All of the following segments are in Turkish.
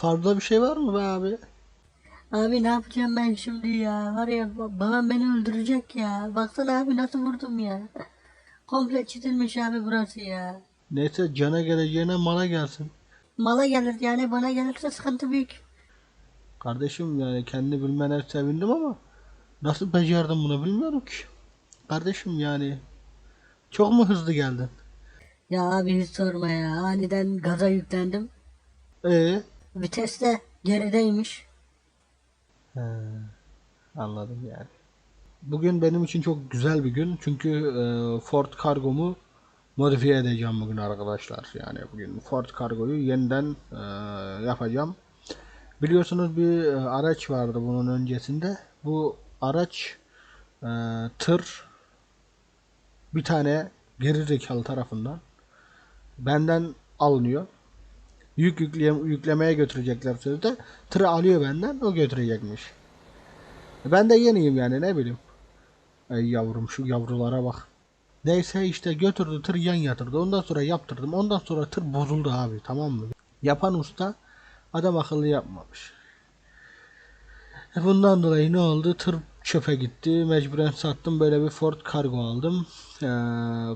Fazla bir şey var mı be abi? Abi ne yapacağım ben şimdi ya? Var ya ba- babam beni öldürecek ya. Baksana abi nasıl vurdum ya. Komple çizilmiş abi burası ya. Neyse cana geleceğine mala gelsin. Mala gelir yani bana gelirse sıkıntı büyük. Kardeşim yani kendi bilmene sevindim ama nasıl becerdin bunu bilmiyorum ki. Kardeşim yani çok mu hızlı geldin? Ya abi hiç sorma ya. Aniden gaza yüklendim. Ee? Vites de gerideymiş. He, anladım yani. Bugün benim için çok güzel bir gün çünkü e, Ford Cargo'mu modifiye edeceğim bugün arkadaşlar. Yani bugün Ford Cargo'yu yeniden e, yapacağım. Biliyorsunuz bir e, araç vardı bunun öncesinde. Bu araç e, tır bir tane geri zekalı tarafından benden alınıyor. Yük yükleye- yüklemeye götürecekler sözde. Tırı alıyor benden o götürecekmiş. Ben de yeniyim yani ne bileyim. Ey yavrum şu yavrulara bak. Neyse işte götürdü tır yan yatırdı. Ondan sonra yaptırdım. Ondan sonra tır bozuldu abi tamam mı? Yapan usta adam akıllı yapmamış. E Bundan dolayı ne oldu? Tır çöpe gitti. Mecburen sattım. Böyle bir Ford Cargo aldım. Ee,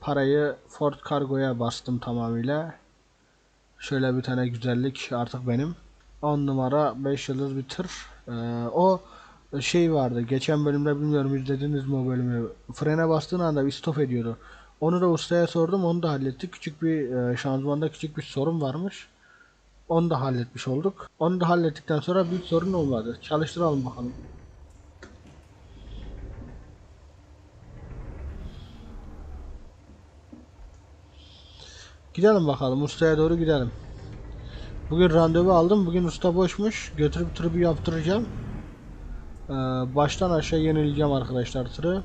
parayı Ford Cargo'ya bastım tamamıyla. Şöyle bir tane güzellik artık benim. 10 numara 5 yıldız bir tır. Ee, o şey vardı. Geçen bölümde bilmiyorum izlediniz mi o bölümü. Frene bastığın anda bir stop ediyordu. Onu da ustaya sordum. Onu da hallettik. Küçük bir e, şanzımanda küçük bir sorun varmış. Onu da halletmiş olduk. Onu da hallettikten sonra büyük sorun olmadı. Çalıştıralım bakalım. Gidelim bakalım. Ustaya doğru gidelim. Bugün randevu aldım. Bugün usta boşmuş. Götürüp tırı yaptıracağım. Ee, baştan aşağı yenileyeceğim arkadaşlar tırı.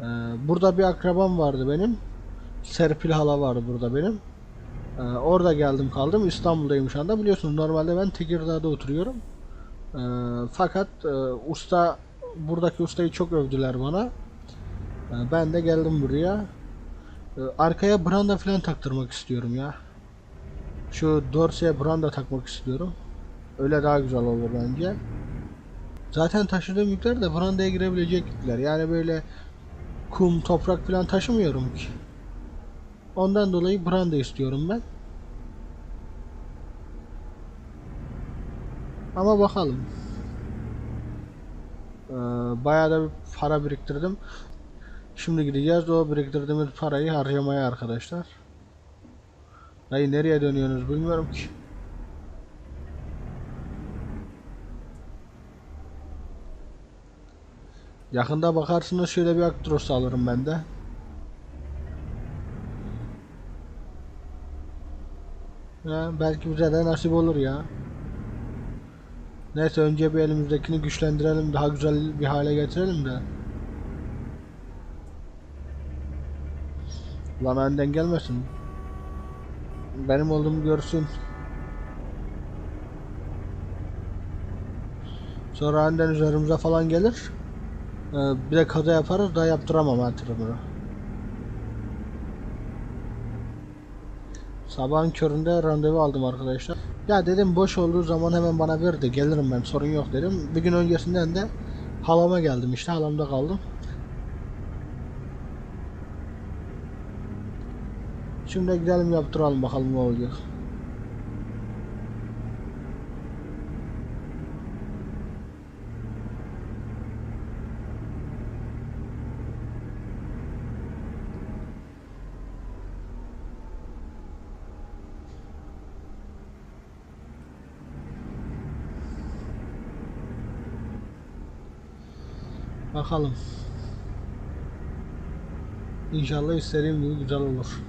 Ee, burada bir akrabam vardı benim. Serpil hala vardı burada benim. Ee, orada geldim kaldım. İstanbul'dayım şu anda. Biliyorsunuz normalde ben Tekirdağ'da oturuyorum. Ee, fakat e, usta buradaki ustayı çok övdüler bana. Ee, ben de geldim buraya. Ee, arkaya branda falan taktırmak istiyorum ya. Şu Dorsey'e branda takmak istiyorum. Öyle daha güzel olur bence. Zaten taşıdığım yükler de brandaya girebilecek yükler. Yani böyle kum, toprak falan taşımıyorum ki. Ondan dolayı branda istiyorum ben. Ama bakalım. Ee, bayağı da bir para biriktirdim. Şimdi gideceğiz o biriktirdiğimiz parayı harcamaya arkadaşlar. Dayı nereye dönüyorsunuz bilmiyorum ki. Yakında bakarsınız şöyle bir Actros alırım ben de. Ya, belki bize de nasip olur ya. Neyse önce bir elimizdekini güçlendirelim daha güzel bir hale getirelim de. Lan önden gelmesin. Benim olduğumu görsün. Sonra önden üzerimize falan gelir. Ee, bir de kaza yaparız da yaptıramam hatırımı. Sabahın köründe randevu aldım arkadaşlar. Ya dedim boş olduğu zaman hemen bana ver de gelirim ben sorun yok dedim. Bir gün öncesinden de halama geldim işte halamda kaldım. Şimdi gidelim yaptıralım bakalım ne olacak. Bakalım. İnşallah istediğim gibi güzel olur.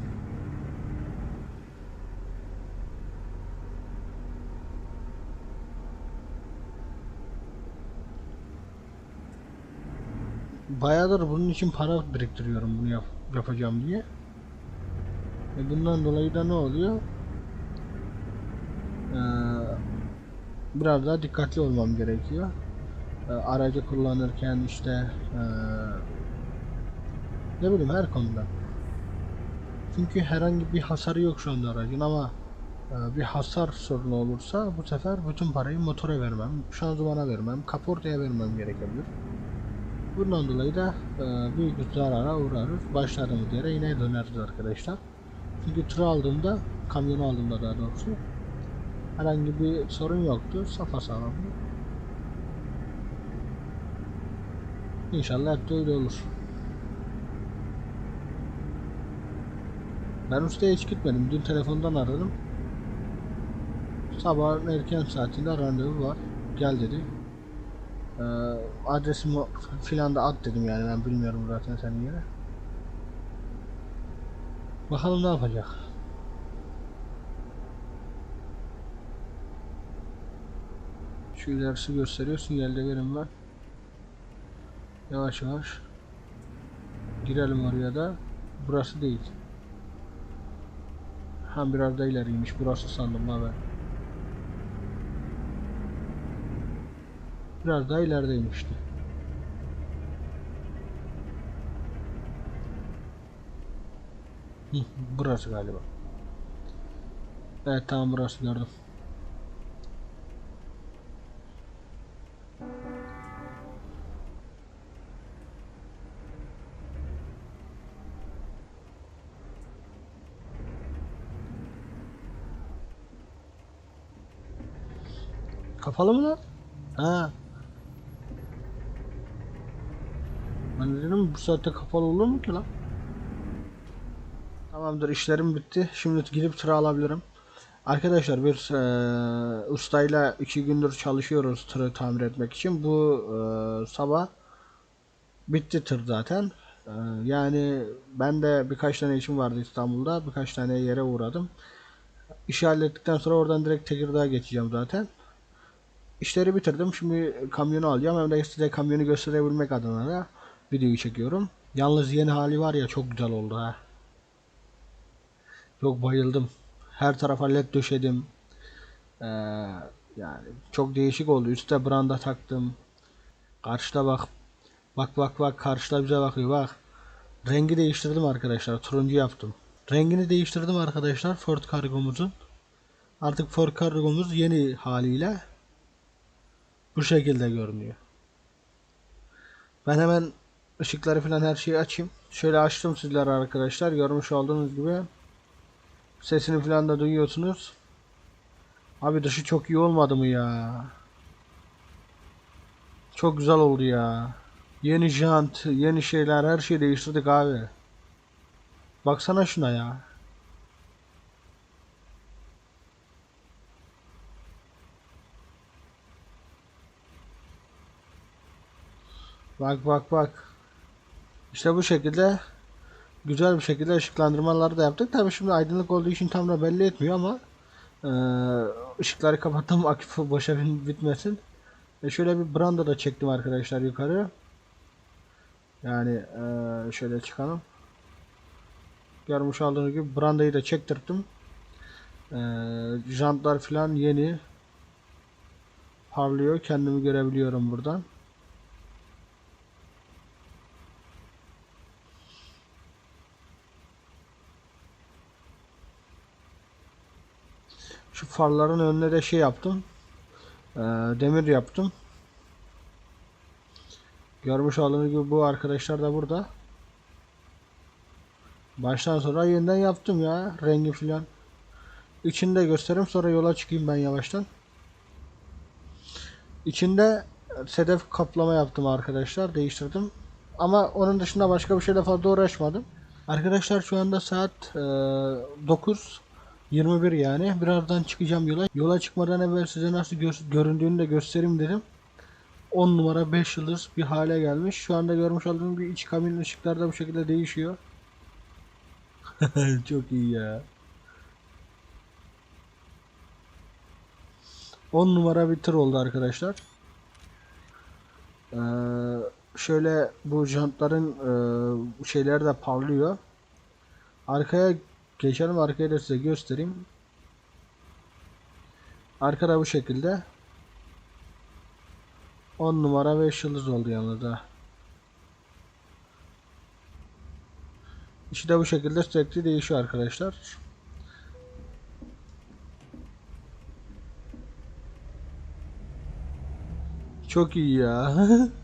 Bayağıdır bunun için para biriktiriyorum bunu yap yapacağım diye. E bundan dolayı da ne oluyor? Ee, biraz daha dikkatli olmam gerekiyor. Ee, aracı kullanırken işte ee, ne bileyim her konuda. Çünkü herhangi bir hasarı yok şu anda aracın ama Ee, bir hasar sorunu olursa bu sefer bütün parayı motora vermem, şanzımana vermem, kaportaya vermem gerekebilir. Bundan dolayı da e, büyük bir zarara uğrarız. Başladığımız yere yine döneriz arkadaşlar. Çünkü tır aldığımda, kamyonu aldığımda daha doğrusu herhangi bir sorun yoktu. Safa sağlam. İnşallah hep öyle olur. Ben ustaya hiç gitmedim. Dün telefondan aradım. Sabah erken saatinde randevu var. Gel dedi. Ee, adresimi filan da at dedim yani ben bilmiyorum zaten senin yere. Bakalım ne yapacak. Şu ilerisi gösteriyor. Sinyalde verin var. Yavaş yavaş. Girelim oraya da. Burası değil. Ha biraz da ileriymiş. Burası sandım ben. Biraz daha ilerideymişti. Hı, burası galiba. Evet tamam burası gördüm. Kapalı mı lan? Ha. Bu saatte kapalı olur mu ki lan? Tamamdır işlerim bitti. Şimdi gidip tır alabilirim. Arkadaşlar bir eee, ustayla iki gündür çalışıyoruz tırı tamir etmek için. Bu eee, sabah bitti tır zaten. Eee, yani ben de birkaç tane işim vardı İstanbul'da. Birkaç tane yere uğradım. İşi hallettikten sonra oradan direkt Tekirdağ'a geçeceğim zaten. İşleri bitirdim. Şimdi kamyonu alacağım. Hem de size kamyonu gösterebilmek adına da videoyu çekiyorum. Yalnız yeni hali var ya çok güzel oldu ha. Çok bayıldım. Her tarafa led döşedim. Ee, yani çok değişik oldu. Üste branda taktım. Karşıda bak. Bak bak bak karşıda bize bakıyor bak. Rengi değiştirdim arkadaşlar. Turuncu yaptım. Rengini değiştirdim arkadaşlar Ford Cargo'muzun. Artık Ford Cargo'muz yeni haliyle bu şekilde görünüyor. Ben hemen ışıkları falan her şeyi açayım. Şöyle açtım sizlere arkadaşlar. Görmüş olduğunuz gibi sesini falan da duyuyorsunuz. Abi dışı çok iyi olmadı mı ya? Çok güzel oldu ya. Yeni jant, yeni şeyler, her şeyi değiştirdik abi. Baksana şuna ya. Bak bak bak. İşte bu şekilde güzel bir şekilde ışıklandırmaları da yaptık. Tabii şimdi aydınlık olduğu için tam da belli etmiyor ama e, ışıkları kapattım aküf boşa bitmesin. E şöyle bir branda da çektim arkadaşlar yukarı. Yani e, şöyle çıkalım. Görmüş olduğunuz gibi brandayı da çektirdim. E, jantlar falan yeni. Parlıyor. Kendimi görebiliyorum buradan. Şu farların önüne de şey yaptım. Ee, demir yaptım. Görmüş olduğunuz gibi bu arkadaşlar da burada. Baştan sonra yeniden yaptım ya rengi filan. İçini de göstereyim sonra yola çıkayım ben yavaştan. İçinde sedef kaplama yaptım arkadaşlar değiştirdim. Ama onun dışında başka bir şeyle fazla uğraşmadım. Arkadaşlar şu anda saat e, 9 21 yani. Birazdan çıkacağım yola. Yola çıkmadan evvel size nasıl gö- göründüğünü de göstereyim dedim. 10 numara 5 yıldız bir hale gelmiş. Şu anda görmüş olduğunuz bir iç kabin ışıkları da bu şekilde değişiyor. Çok iyi ya. 10 numara bir tır oldu arkadaşlar. Ee, şöyle bu jantların e, şeyler de parlıyor. Arkaya Geçelim arkaya size göstereyim. Arkada bu şekilde 10 numara 5 yıldız oldu yalnız ha. Bu şekilde sürekli değişiyor arkadaşlar. Çok iyi ya.